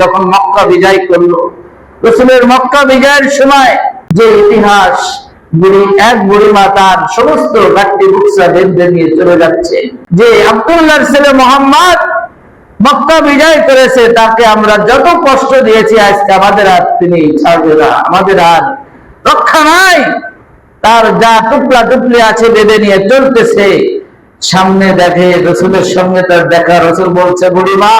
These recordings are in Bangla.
যখন মক্কা বিজয় করল, রসুলের মক্কা বিজয়ের সময় যে ইতিহাস এক বুড়িমা তার সমস্ত বুকসা বেঁধে নিয়ে চলে যাচ্ছে। যে ছেলে মোহাম্মদ মক্কা বিজয় করেছে, তাকে আমরা যত কষ্ট দিয়েছি, আজকে আমাদের আর তিনি ছাড়বে না, আমাদের আর রক্ষা নাই। তার যা টুকরা টুকলি আছে বেঁধে নিয়ে চলতেছে। সামনে দেখে রসুলের সঙ্গে তার দেখা, রসুল বলছে, বুড়িমা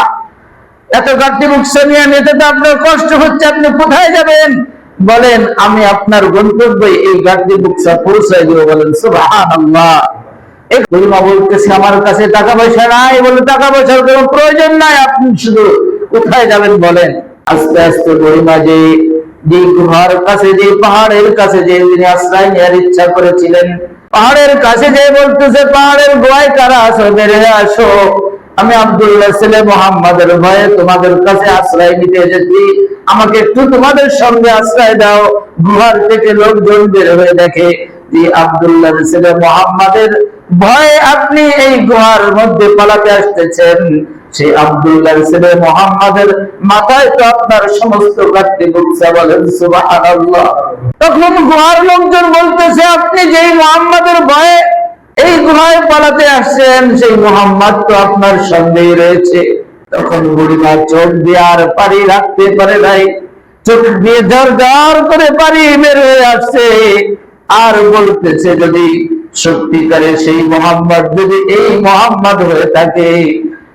এত গাড়ি মুখছে নিয়ে নিতে তো আপনার কষ্ট হচ্ছে, আপনি কোথায় যাবেন? বলেন, আমি আপনার গন্তব্যে এই গাড়ি মুখসা পৌঁছায় দিব, বলেন আমার কাছে টাকা পয়সা নাই বলে টাকা পয়সার কোনো প্রয়োজন নাই, আপনি শুধু কোথায় যাবেন বলেন? আস্তে আস্তে যে যে গুহার কাছে যে পাহাড়ের কাছে যে তিনি আশ্রয় নেওয়ার ইচ্ছা করেছিলেন, পাহাড়ের কাছে যে বলতেছে, পাহাড়ের গোয়ায় কারা আসো বেড়ে আসো। আমি আব্দুল্লাহ ছেলে মোহাম্মদের ভয়ে তোমাদের কাছে আশ্রয় নিতে এসেছি। আমাকে একটু তোমাদের সঙ্গে আশ্রয় দাও। গুহার থেকে লোকজন বের হয়ে দেখে আব্দুল্লাহ ছেলে মোহাম্মদের ভয়ে আপনি এই গুহার মধ্যে পালাতে আসতেছেন। সেই আব্দুল্লাহ ছেলে মোহাম্মদের মাথায় তো আপনার সমস্ত কাটতে বুকসা বলেন সুবহানাল্লাহ। তখন গুহার লোকজন বলতেছে, আপনি যেই মোহাম্মদের ভয়ে এই গুহায় পালাতে আসছেন সেই মোহাম্মদ তো আপনার সঙ্গেই রয়েছে। তখন বুড়িমা চোখ দিয়ে আর পারি রাখতে পারে নাই। চোখ দিয়ে ঝর ঝর করে পারি বের হয়ে আসছে। আর বলতেছে যদি সত্যিকারে সেই মোহাম্মদ, যদি এই মোহাম্মদ হয়ে থাকে,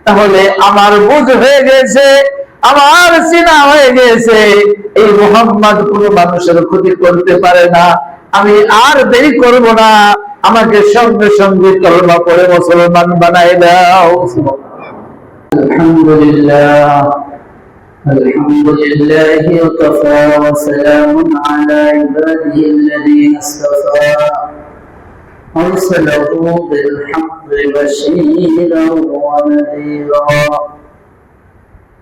তাহলে আমার বুঝ হয়ে গেছে, আমার চিনা হয়ে গেছে। এই মোহাম্মদ কোনো মানুষের ক্ষতি করতে পারে না। আমি আর দেরি করব না। আমাকে সঙ্গে সঙ্গে কলমা পড়ে মুসলমান বানাই দাও আলহামদুলিল্লাহ الحمد لله وكفى وسلام على عباده الذين اصطفى أرسله بالحق بشيرا ونذيرا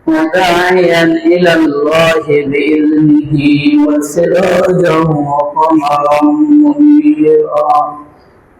وداعيا إلى الله بإذنه وسراجا وقمرا منيرا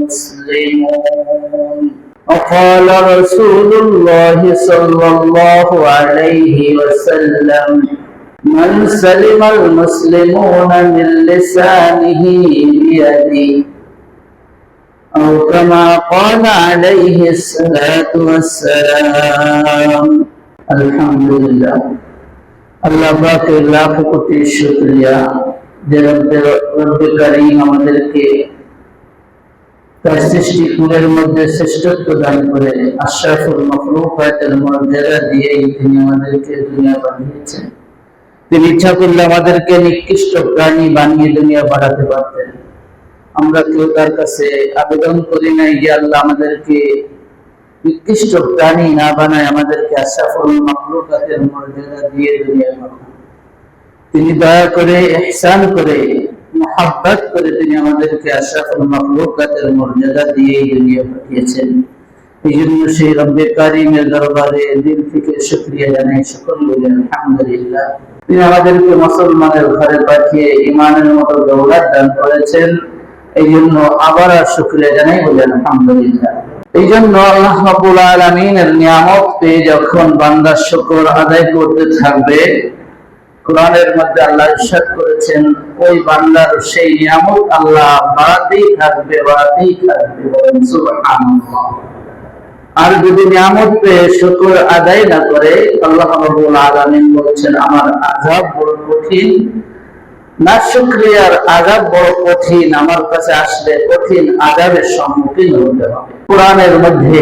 مسلمون وقال رسول الله صلى الله عليه وسلم من سلم المسلمون من لسانه بيده أو كما قال عليه الصلاة والسلام الحمد لله আল্লাহ পাকের লাখ কোটি শুকরিয়া যে রব্বে রব্বে করিম আমাদেরকে তার সৃষ্টি কুলের মধ্যে শ্রেষ্ঠত্ব দান করে আশরাফুল মখলুকাতের মর্যাদা দিয়ে তিনি আমাদেরকে দুনিয়া বানিয়েছেন। তিনি ইচ্ছা করলে আমাদেরকে নিকৃষ্ট প্রাণী বানিয়ে দুনিয়া বাড়াতে পারতেন। আমরা কেউ তার কাছে আবেদন করি নাই যে আল্লাহ আমাদেরকে নিকৃষ্ট প্রাণী না বানায় আমাদেরকে আশরাফুল মখলুকাতের মর্যাদা দিয়ে দুনিয়া পাঠান তিনি দয়া করে ইহসান করে মোহাব্বত করে তিনি আমাদেরকে আশরাফুল মখলুকাতের মর্যাদা দিয়ে দুনিয়া পাঠিয়েছেন। এই জন্য সেই রব্বে কারিমের দরবারে দিল থেকে শুক্রিয়া জানাই সকল বলে আলহামদুলিল্লাহ। তিনি আমাদেরকে মুসলমানের ঘরে পাঠিয়ে ইমানের মতো দৌলত দান করেছেন। এই জন্য আবার আর শুক্রিয়া জানাই বলে, আলহামদুলিল্লাহ। এই জন্য আল্লাহ রাব্বুল আলামিনের নিয়ামত পেয়ে যখন বান্দা শুকর আদায় করতে থাকবে কোরআনের মধ্যে আল্লাহ ইরশাদ করেছেন, ওই বান্দার সেই নিয়ামত আল্লাহ বাড়াতেই থাকবে বাড়াতেই থাকবে আর যদি নিয়ামত পেয়ে শুকর আদায় না করে, আল্লাহ রাব্বুল আলামিন বলছেন, আমার আযাব বড় কঠিন, না শুকরিয়ার আযাব বড় কঠিন, আমার কাছে আসলে কঠিন আযাবের সম্মুখীন হতে হবে। কোরআনের মধ্যে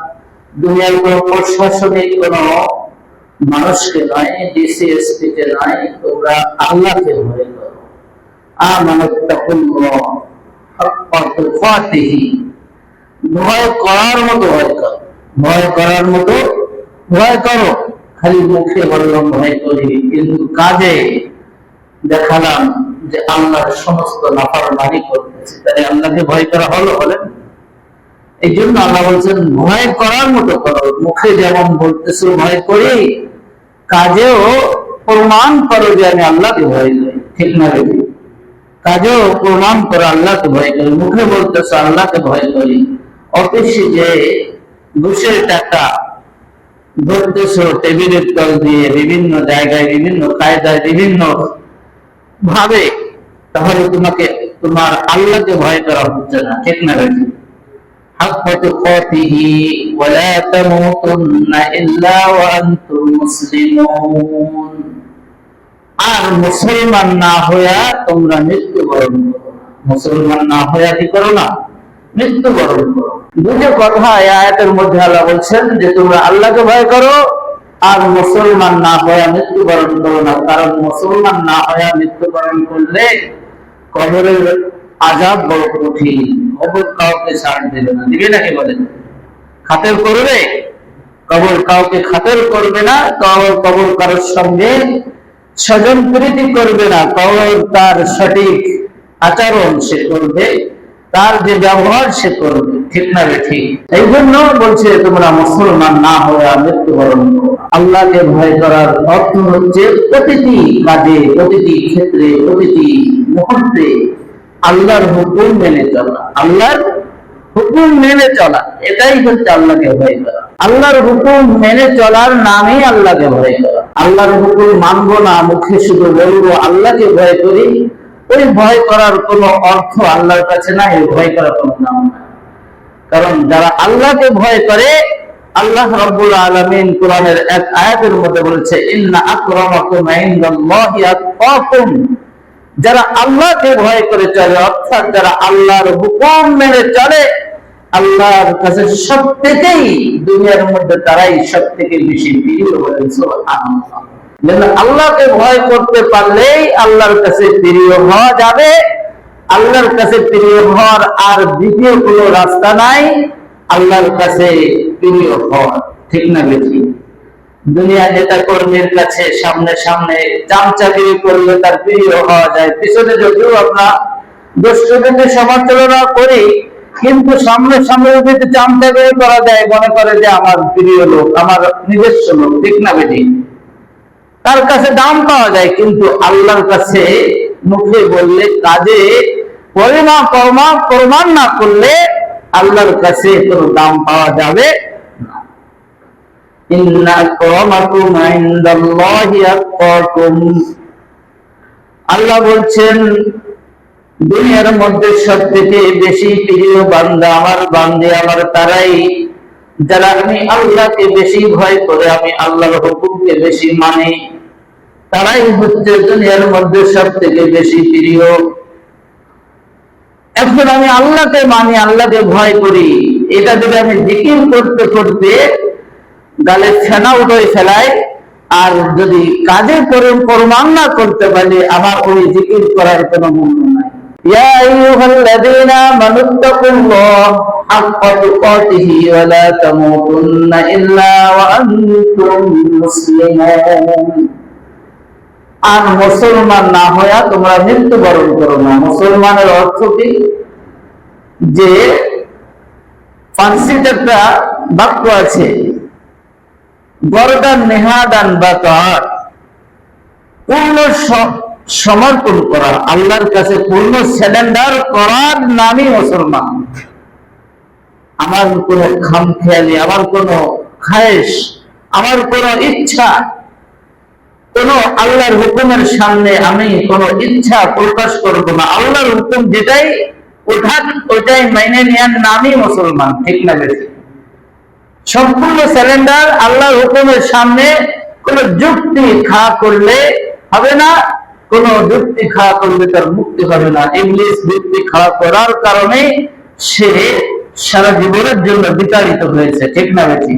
দুনিয়ার কোন প্রশাসনিক কোন মানুষকে নয় ডিসিএসপি কে নয়, তোমরা আল্লাহকে ভয় করো। তুকাতিহি ভয় করার মতো ভয় করো। ভয় করার মতো ভয় করো। খালি মুখে বললাম ভয় করি। কিন্তু কাজে দেখালাম যে আল্লাহর সমস্ত নাফার মানি করতেছে। তাহলে আল্লাহকে ভয় করা হলো বলেন? এই জন্য আল্লাহ বলছেন, ভয় করার মতো করো। মুখে যেমন বলতেছো, ভয় করি, কাজেও প্রমাণ করো যে আমি আল্লাহকে ভয় করি। ঠিক না রে? কাজেও প্রমাণ করো আল্লাহকে ভয় করি। মুখে বলতেছো, আল্লাহকে ভয় করি। অফিসে যে ঘুষের টাকা ধরতেছো টেবিলের তল দিয়ে বিভিন্ন জায়গায়, বিভিন্ন কায়দায়, বিভিন্ন ভাবে, তাহলে তোমাকে, তোমার আল্লাহকে ভয় করা হচ্ছে না। ঠিক না রয়েছে حق تقاته ولا تموتن إلا وأنتم مسلمون আর মুসলমান না হইয়া তোমরা মৃত্যুবরণ করো মুসলমান না হইয়া কি করো না মৃত্যুবরণ করো দুটো কথা এই আয়াতের মধ্যে আল্লাহ বলছেন যে তোমরা আল্লাহকে ভয় করো আর মুসলমান না হইয়া মৃত্যুবরণ করো না কারণ মুসলমান না হইয়া মৃত্যুবরণ করলে কবরের আজাব বড় কঠিন কবর কাউকে ছাড় দেবে না। দিবে নাকি বলেন খাতের করবে? কবর কাউকে খাতের করবে না কবর কবর কারোর সঙ্গে স্বজন প্রীতি করবে না কবর তার সঠিক আচরণ সে করবে, তার যে ব্যবহার সে করবে। ঠিক না ঠিক? এই জন্য বলছে, তোমরা মুসলমান না হয়ে মৃত্যুবরণ আল্লাহকে ভয় করার অর্থ হচ্ছে প্রতিটি কাজে, প্রতিটি ক্ষেত্রে, প্রতিটি মুহূর্তে আল্লাহর হুকুম মেনে চলা। আল্লাহর হুকুম মেনে চলা, এটাই হচ্ছে আল্লাহকে ভয় করা। আল্লাহর হুকুম মেনে চলার নামই আল্লাহকে ভয় করা। আল্লাহর হুকুম মানবো না, মুখে শুধু বলব আল্লাহকে ভয় করি। ওই ভয় করার কোনো অর্থ আল্লাহর কাছে নাই ভয় করার কোনো নাম না কারণ যারা আল্লাহকে ভয় করে, আল্লাহ রব্বুল আলামিন কোরআনের এক আয়াতের মধ্যে বলেছে, ইন্না আকরামাকুম ইনদাল্লাহি আতকাকুম যারা আল্লাহকে ভয় করে চলে, অর্থাৎ যারা আল্লাহর হুকুম মেনে চলে, আল্লাহর কাছে সব থেকেই দুনিয়ার মধ্যে তারাই সব থেকে বেশি প্রিয় বলেন আল্লাহকে ভয় করতে পারলেই আল্লাহর কাছে প্রিয় হওয়া যাবে, আল্লাহর কাছে প্রিয় হওয়ার আর দ্বিতীয় কোনো রাস্তা নাই, আল্লাহর কাছে প্রিয় হওয়ার ঠিক না বেশি দুনিয়া নেতা কর্মীর কাছে সামনে সামনে চামচাগিরি করলে তার প্রিয় হওয়া যায়। পিছনে যদিও আমরা দুষ্টদেরকে সমালোচনা করি, কিন্তু সামনে সামনে যদি করা মনে করে যে আমার প্রিয় লোক, আমার নিজস্ব লোক, ঠিক না বেটি? তার কাছে দাম পাওয়া যায়, কিন্তু আল্লাহর কাছে মুখে বললে কাজে পরিমা প্রমাণ না করলে আল্লাহর কাছে কোনো দাম পাওয়া যাবে আল্লাহ বলছেন, দুনিয়ার মধ্যে সব থেকে বেশি প্রিয় বান্দা আমার বান্দে, আমার তারাই। যারা আমি আল্লাহকে বেশি ভয় করে, আমি আল্লাহর হুকুমকে বেশি মানি, তারাই হচ্ছে দুনিয়ার মধ্যে সব থেকে বেশি প্রিয়। এখন আমি আল্লাহকে মানি, আল্লাহকে ভয় করি। এটা যদি আমি জিকির করতে করতে গালে ফেনা উঠে ফেলায়, আর যদি কাজে প্রমাণ না করতে পারি, আমার ওই জিকির করার কোনো মূল্য নাই। আর মুসলমান না হইয়া তোমরা মৃত্যুবরণ করো না। মুসলমানের অর্থ কি? যে ফার্সিতে একটা বাক্য আছে গরদান নেহাদান বা তার পূর্ণ সমর্পণ করা, আল্লাহর কাছে পূর্ণ সিলিন্ডার করার নামই মুসলমান। আমার কোনো খামখেয়ালি, আমার কোনো খায়েশ, আমার কোনো ইচ্ছা, কোন আল্লাহর হুকুমের সামনে আমি কোন ইচ্ছা প্রকাশ করব না। আল্লাহর হুকুম যেটাই ওঠান ওটাই মেনে নেওয়ার নামই মুসলমান, ঠিক না বেশি সম্পূর্ণ সিলিন্ডার আল্লাহর হুকুমের সামনে কোন যুক্তি খা করলে হবে না, কোন যুক্তি খাড়া করলে তার মুক্তি হবে না। ইংলিশ যুক্তি খাড়া করার কারণে সে সারা জীবনের জন্য বিতাড়িত হয়েছে, ঠিক না বেশি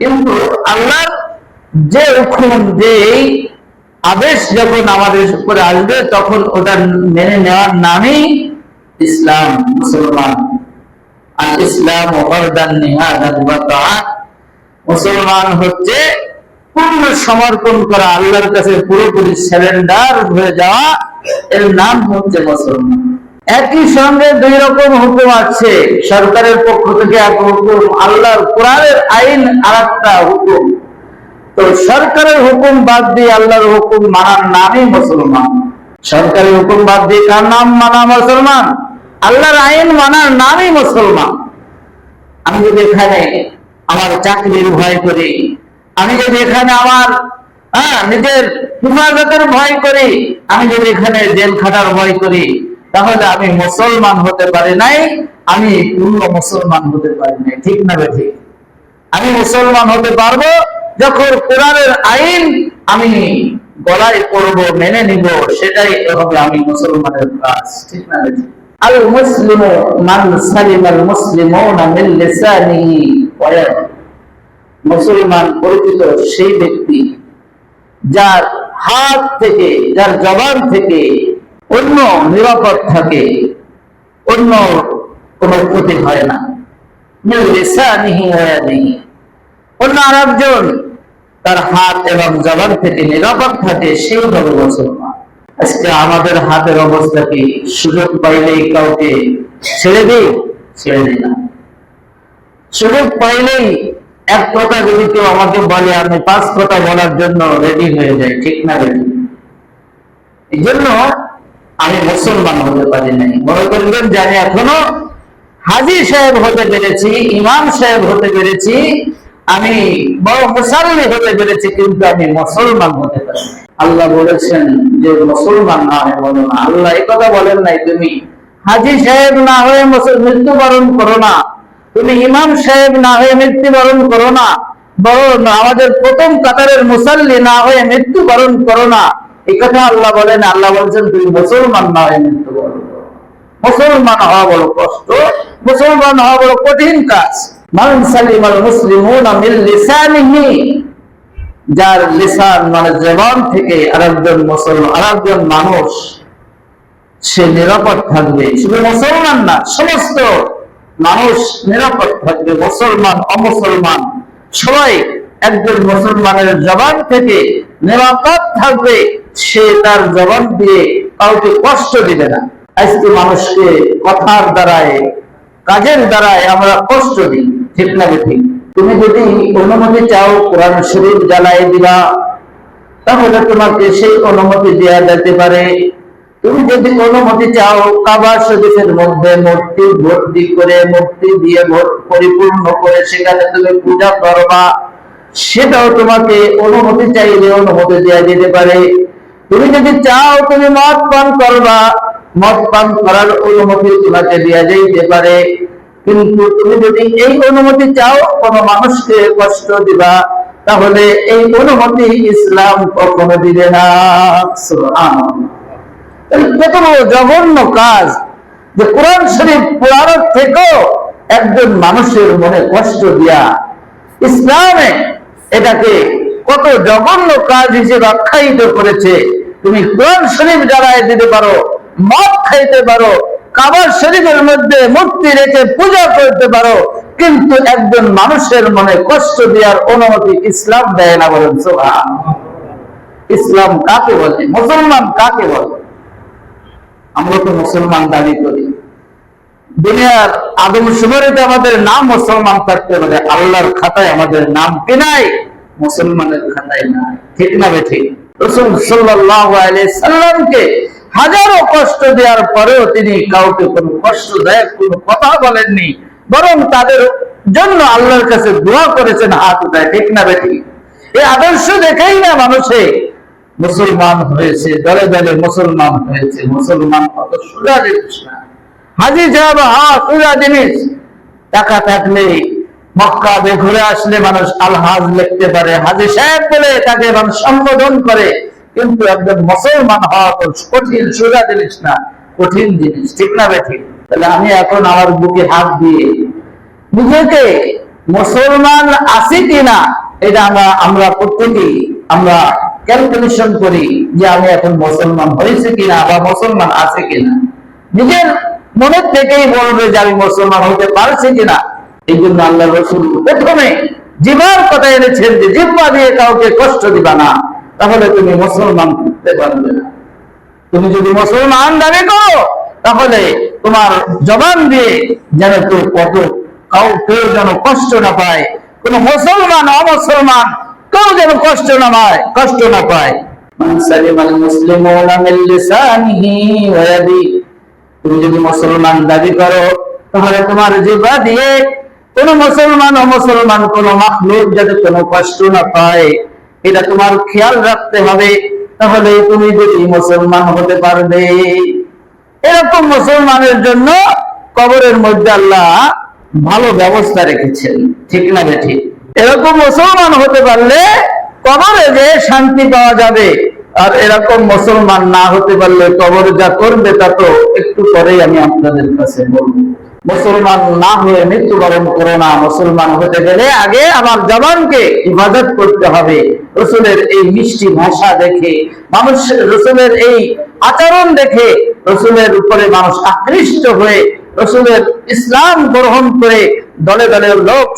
কিন্তু আল্লাহর যে হুকুম, যে আদেশ যখন আমাদের উপরে আসবে, তখন ওটা মেনে নেওয়ার নামই ইসলাম, মুসলমান। আর ইসলাম মুসলমান হচ্ছে পূর্ণ সমর্পণ করা, আল্লাহর কাছে পুরোপুরি স্যালেন্ডার হয়ে যাওয়া, এর নাম হচ্ছে মুসলমান। একই সঙ্গে দুই রকম হুকুম আছে। সরকারের পক্ষ থেকে এক হুকুম, আল্লাহর কোরআনের আইন আর একটা হুকুম। তো সরকারের হুকুম বাদ দিয়ে আল্লাহর হুকুম মানার নামই মুসলমান। সরকারের হুকুম বাদ দিয়ে কার নাম মানা মুসলমান? আল্লাহর আইন মানার নামই মুসলমান। আমি যদি এখানে আমার চাকরির ভয় করি, আমি যদি এখানে আমার হ্যাঁ নিজের হেফাজতের ভয় করি, আমি যদি এখানে জেল খাটার ভয় করি, তাহলে আমি মুসলমান হতে পারি নাই, আমি পূর্ণ মুসলমান হতে পারি নাই। ঠিক না ঠিক? আমি মুসলমান হতে পারব যখন কোরআনের আইন আমি গলায় পড়ব, মেনে নিব, সেটাই হবে আমি মুসলমানের কাজ। ঠিক না ঠিক? আল মুসলিম মান সালিম আল মুসলিমুনা মিন লিসানিহি ওয়া। মুসলমান পরিচিত সেই ব্যক্তি যার হাত থেকে, যার জবান থেকে অন্য নিরাপদ থাকে, অন্য কোনো ক্ষতি হয় না। অন্য আরেকজন তার হাত এবং জবান থেকে নিরাপদ থাকে, সেই হবে মুসলমান আজকে আমাদের হাতের অবস্থা কি? সুযোগ পাইলেই কাউকে ছেড়ে দিই? ছেড়ে দিই না। সুযোগ পাইলেই এক কথা যদি কেউ আমাকে বলে, আমি পাঁচ কথা বলার জন্য রেডি হয়ে যাই ঠিক না রেডি এই জন্য আমি মুসলমান হতে পারি নাই। মনে করবেন যে আমি এখনও হাজি সাহেব হতে পেরেছি, ইমাম সাহেব হতে পেরেছি, আমি বড় মুসাল্লি হতে পেরেছি, কিন্তু আমি মুসলমান হতে পারি। আল্লাহ বলেছেন যে মুসলমান না হয়ে বলো না। আল্লাহ এই কথা বলেন নাই তুমি। হাজি সাহেব না হয়ে মৃত্যুবরণ করো না। তুমি ইমাম সাহেব না হয়ে মৃত্যুবরণ করো না। বরং আমাদের প্রথম কাতারের মুসাল্লি না হয়ে মৃত্যুবরণ করো না। এই কথা আল্লাহ বলেন, আল্লাহ বলছেন, তুমি মুসলমান না হয়ে মৃত্যুবরণ মুসলমান হওয়া বড় কষ্ট, মুসলমান হওয়া বড় কঠিন কাজ। মান সালিমাল মুসলিমুনা মিন লিসানিহি। যার লিসান মানে জবান থেকে আরেকজন মুসলমান, আরেকজন মানুষ, সে নিরাপদ থাকবে। শুধু মুসলমান না, সমস্ত মানুষ নিরাপদ থাকবে, মুসলমান, অমুসলমান। সবাই একজন মুসলমানের জবান থেকে নিরাপদ থাকবে, সে তার জবান দিয়ে কাউকে কষ্ট দিবে না। আজকে মানুষকে কথার দ্বারায়, কাজের দ্বারায় আমরা কষ্ট দিই, ঠিক না ঠিক? তুমি যদি অনুমতি চাও, কোরআন শরীফ জ্বালাই দিবা, তাহলে তোমাকে সেই অনুমতি দেওয়া যেতে পারে। তুমি যদি অনুমতি চাও, কাবা শরীফের মধ্যে মূর্তি ভর্তি করে, মূর্তি দিয়ে পরিপূর্ণ করে সেখানে তুমি পূজা করবা সেটাও তোমাকে অনুমতি চাইলে অনুমতি দেওয়া যেতে পারে। তুমি যদি চাও, তুমি মদ পান করবা, মদ পান করার অনুমতি তোমাকে দেওয়া যেতে পারে। কিন্তু তুমি যদি এই অনুমতি চাও, কোনো মানুষকে কষ্ট দিবা, তাহলে এই অনুমতি ইসলাম কখনো দিবে না। কত বড় জঘন্য কাজ যে কোরআন শরীফ পড়ানোর থেকেও একজন মানুষের মনে কষ্ট দিয়া ইসলামে এটাকে কত জঘন্য কাজ হিসেবে আখ্যায়িত করেছে। তুমি কোরআন শরীফ জ্বালায় দিতে পারো, মদ খাইতে পারো কাবার শরীফের মধ্যে মূর্তি রেখে পূজা করতে পারো, কিন্তু একজন মানুষের মনে কষ্ট দেওয়ার অনুমতি ইসলাম দেয় না বলেন সোহান ইসলাম কাকে বলে? মুসলমান কাকে বলে? আমরা তো মুসলমান দাবি করি। দুনিয়ার আদম শুমারিতে আমাদের নাম মুসলমান থাকতে পারে, আল্লাহর খাতায় আমাদের নাম কি নাই? মুসলমানের খাতায় নাই। ঠিক না বে ঠিক রসুল সাল্লাল্লাহু আলাইহি সাল্লামকে হাজারো কষ্ট দেওয়ার পরেও তিনি কাউকে কোনো কষ্টদায়ক কোনো কথা বলেননি। বরং তাদের জন্য আল্লাহর কাছে দোয়া করেছেন, হাত উঠায়, ঠিক না বে ঠিক এই আদর্শ দেখেই না মানুষে মুসলমান হয়েছে, দলে দলে মুসলমান হয়েছে। মুসলমান কত সোজা জিনিস না হাজি সাহেব হা সোজা জিনিস। টাকা থাকলে মক্কা ঘুরে আসলে মানুষ আলহাজ লিখতে পারে। হাজি সাহেব বলে তাকে মানুষ সম্বোধন করে। কিন্তু একজন মুসলমান হওয়া তো কঠিন, সোজা জিনিস না, কঠিন জিনিস, ঠিক না বেঠিক তাহলে আমি এখন আমার বুকে হাত দিয়ে নিজেকে মুসলমান আছি কিনা, এটা আমরা আমরা প্রত্যেকেই আমরা ক্যালকুলেশন করি যে আমি এখন মুসলমান হয়েছে কিনা বা মুসলমান আছে কিনা। নিজের মনের থেকেই বলবে যে আমি মুসলমান হতে পারছি কিনা। এই জন্য আল্লাহ রসুল প্রথমে জিবার কথা এনেছেন যে দিয়ে কাউকে কষ্ট দিবা না। তাহলে তুমি মুসলমান করতে পারবে। না তুমি যদি মুসলমান দাবি করো, তাহলে তোমার জবান দিয়ে যেন কেউ কত কাউ কেউ যেন কষ্ট না পায়। কোন মুসলমান, অমুসলমান, কেউ যেন কষ্ট না পায়, কষ্ট না পায়। তুমি যদি মুসলমান দাবি করো, তাহলে তোমার জিহ্বা দিয়ে কোন মুসলমান, অমুসলমান, কোন মাখলুক যাতে কোনো কষ্ট না পায়। এটা তোমার খেয়াল রাখতে হবে, তাহলে তুমি যদি মুসলমান হতে পারবে। এরকম মুসলমানের জন্য কবরের মধ্যে আল্লাহ ভালো ব্যবস্থা রেখেছেন। ঠিক না বেঠিক এরকম মুসলমান হতে পারলে কবরে যে শান্তি পাওয়া যাবে, আর এরকম মুসলমান না হতে পারলে কবর যা করবে তা তো একটু পরেই আমি আপনাদের কাছে বলব। মুসলমান না হয়ে মৃত্যুবরণ করো না, মুসলমান হতে গেলে আগে আমার জবানকে ইবাদত করতে হবে। রসুলের এই মিষ্টি ভাষা দেখে, মানুষ রসুলের এই আচরণ দেখে, রসুলের উপরে মানুষ আকৃষ্ট হয়ে, রসুলের ইসলাম গ্রহণ করে দলে দলে লোক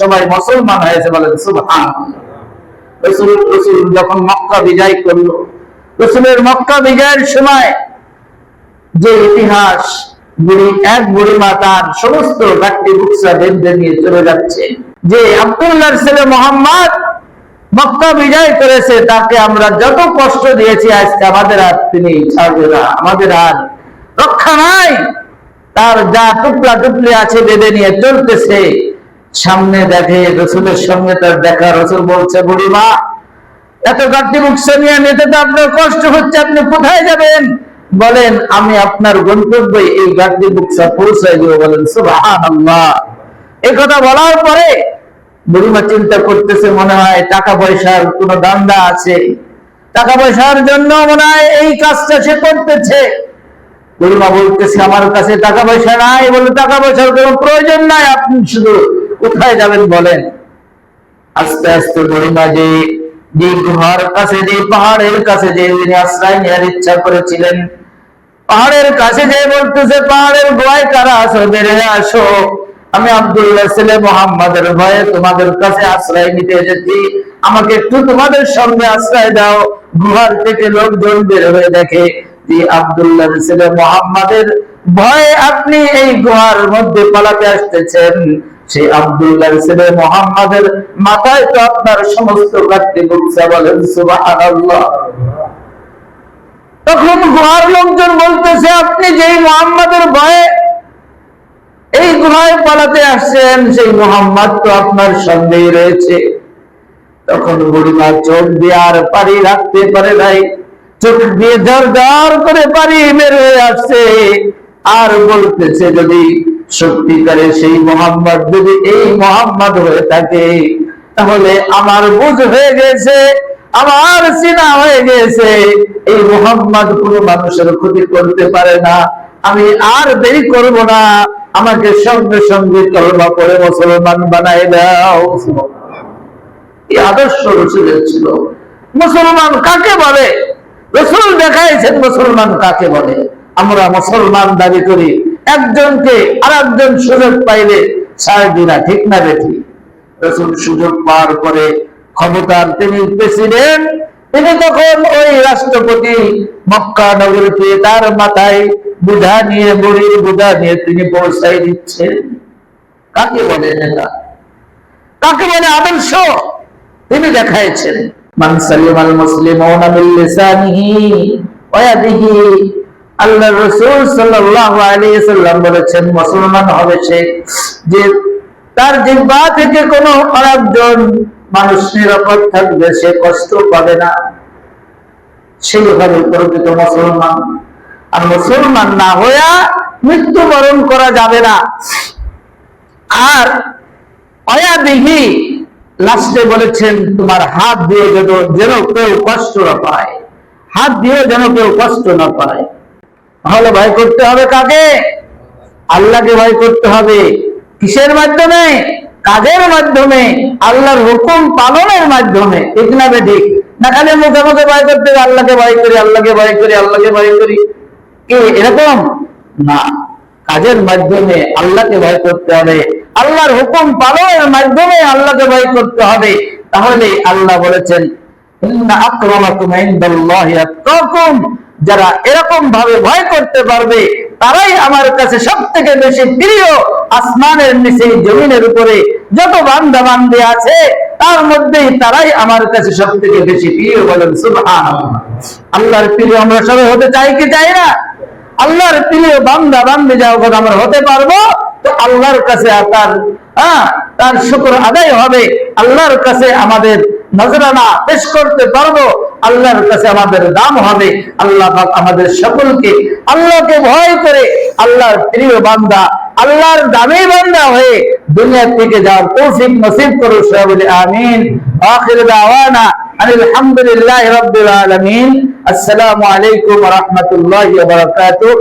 সবাই মুসলমান হয়েছে বলেন সুবহান। রসুল রসুল যখন মক্কা বিজয় করল, রসুলের মক্কা বিজয়ের সময় যে ইতিহাস বুড়ি, এক বুড়িমা তার সমস্ত ব্যক্তি বুকসা বেঁধে নিয়ে চলে যাচ্ছে। যে ছেলে মোহাম্মদ মক্কা বিজয় করেছে, তাকে আমরা যত কষ্ট দিয়েছি, আজকে আমাদের তিনি ছাড়বে না, আমাদের রক্ষা নাই। তার যা টুকরা টুকলি আছে বেঁধে নিয়ে চলতেছে। সামনে দেখে রসুলের সঙ্গে তার দেখা, রসুল বলছে বুড়িমা এত গাড়ি নিয়ে নিতে তো আপনার কষ্ট হচ্ছে, আপনি কোথায় যাবেন? বলেন, আমি আপনার গন্তব্যে এই গাড়ি বুকসা পৌঁছাই দিব বলেন, সুবহানাল্লাহ। এই কথা বলার পরে বুড়িমা চিন্তা করতেছে, মনে হয় টাকা পয়সার কোন দান্দা আছে। টাকা পয়সার জন্য মনে হয় এই কাজটা সে করতেছে। বুড়িমা বলতেছে, আমার কাছে টাকা পয়সা নাই বলে টাকা পয়সার কোনো প্রয়োজন নাই, আপনি শুধু কোথায় যাবেন বলেন। আস্তে আস্তে বুড়িমা যে যে গুহার কাছে, যে পাহাড়ের কাছে যে আশ্রয় নেওয়ার ইচ্ছা করেছিলেন পাহাড়ের কাছে যে বলতেছে, পাহাড়ের গোয়ায় কারা আসো বেড়ে আসো। আমি আব্দুল্লাহ ছেলে মোহাম্মদের ভয়ে তোমাদের কাছে আশ্রয় নিতে এসেছি। আমাকে একটু তোমাদের সঙ্গে আশ্রয় দাও। গুহার থেকে লোকজন বের হয়ে দেখে আব্দুল্লাহ ছেলে মোহাম্মদের ভয়ে আপনি এই গুহার মধ্যে পালাতে আসতেছেন। সেই আব্দুল্লাহ ছেলে মোহাম্মদের মাথায় তো আপনার সমস্ত কাটতে কর্তৃপক্ষ বলেন, সুবহানাল্লাহ। তখন গুহার লোকজন বলতেছে, আপনি যেই মোহাম্মদের ভয়ে এই গুহায় পালাতে আসছেন, সেই মোহাম্মদ তো আপনার সঙ্গেই রয়েছে। তখন বুড়িমা চোখ দিয়ে আর পারি রাখতে পারে নাই। চোখ দিয়ে ঝর করে পারি বের হয়ে আসছে। আর বলতেছে, যদি সত্যিকারে সেই মোহাম্মদ, যদি এই মোহাম্মদ হয়ে থাকে, তাহলে আমার বুঝ হয়ে গেছে আমার চিনা হয়ে গেছে। এই মোহাম্মদ কোন মানুষের ক্ষতি করতে পারে না। আমি আর দেরি করব না। আমাকে সঙ্গে সঙ্গে কলমা করে মুসলমান বানাই দাও। এই আদর্শ রসুলের ছিল। মুসলমান কাকে বলে? রসুল দেখাইছেন মুসলমান কাকে বলে? আমরা মুসলমান দাবি করি। একজনকে আর একজন সুযোগ পাইলে ছাড় দিনা ঠিক না বেঠি। রসুল সুযোগ পাওয়ার পরে ক্ষমতার তিনি প্রেসিডেন্ট, তিনি তখন ওই রাষ্ট্রপতি মক্কা নগরীতে তার মাথায় বুধা নিয়ে, বুড়ির বুধা নিয়ে তিনি পৌঁছাই দিচ্ছেন। কাকে বলে নেতা কাকে বলে আদর্শ? তিনি দেখাইছেন। মান লিসানিহি ওয়া ইয়াদিহি। আল্লাহ রাসূল সাল্লাল্লাহু আলাইহি সাল্লাম বলেছেন, মুসলমান হবে সে যে তার জিহ্বা থেকে কোনো আরেকজন মানুষ নিরাপদ থাকবে সে কষ্ট পাবে না। সেই হবে প্রকৃত মুসলমান। আর মুসলমান না হইয়া মৃত্যুবরণ করা যাবে না। আর অয়াদিহি লাস্টে বলেছেন, তোমার হাত দিয়ে যেন যেন কেউ কষ্ট না পায়। হাত দিয়ে যেন কেউ কষ্ট না পায়। তাহলে ভয় করতে হবে কাকে? আল্লাহকে ভয় করতে হবে। কিসের মাধ্যমে? কাজের মাধ্যমে, আল্লাহর হুকুম পালনের মাধ্যমে, ঠিক না না খালি মুখে মুখে ভয় করতে আল্লাহকে ভয় করি, আল্লাহকে ভয় করি, আল্লাহকে ভয় করি। কি, এরকম? না। কাজের মাধ্যমে আল্লাহকে ভয় করতে হবে, আল্লাহর হুকুম পালনের মাধ্যমে আল্লাহকে ভয় করতে হবে। তাহলে আল্লাহ বলেছেন যারা এরকম ভাবে ভয় করতে পারবে, তারাই আমার কাছে সব থেকে বেশি প্রিয় আসমানের নিচে জমিনের উপরে যত বান্দা বান্দি আছে, তার মধ্যেই তারাই আমার কাছে সব থেকে বেশি প্রিয় বলেন সুবহানাল্লাহ। আল্লাহর প্রিয় আমরা সবাই হতে চাই কি চাই না? আল্লাহর প্রিয় বান্দা বান্দি যখন আমরা হতে পারব, তো আল্লাহর কাছে তার হ্যাঁ তার শুকর আদায় হবে। আল্লাহর কাছে আমাদের নজরানা পেশ করতে পারব। আল্লাহর কাছে আমাদের দাম হবে। আল্লাহ আমাদের সকলকে আল্লাহকে ভয় করে আল্লাহর প্রিয় বান্দা, আল্লাহর দামি বান্দা হয়ে দুনিয়া থেকে যাওয়ার তৌফিক নসিব করো সবাই আমিন। আখির দাওয়ানা আলহামদুলিল্লাহ রাব্বিল আলামিন। আসসালামু আলাইকুম ওয়া রাহমাতুল্লাহি ওয়া বারাকাতুহু।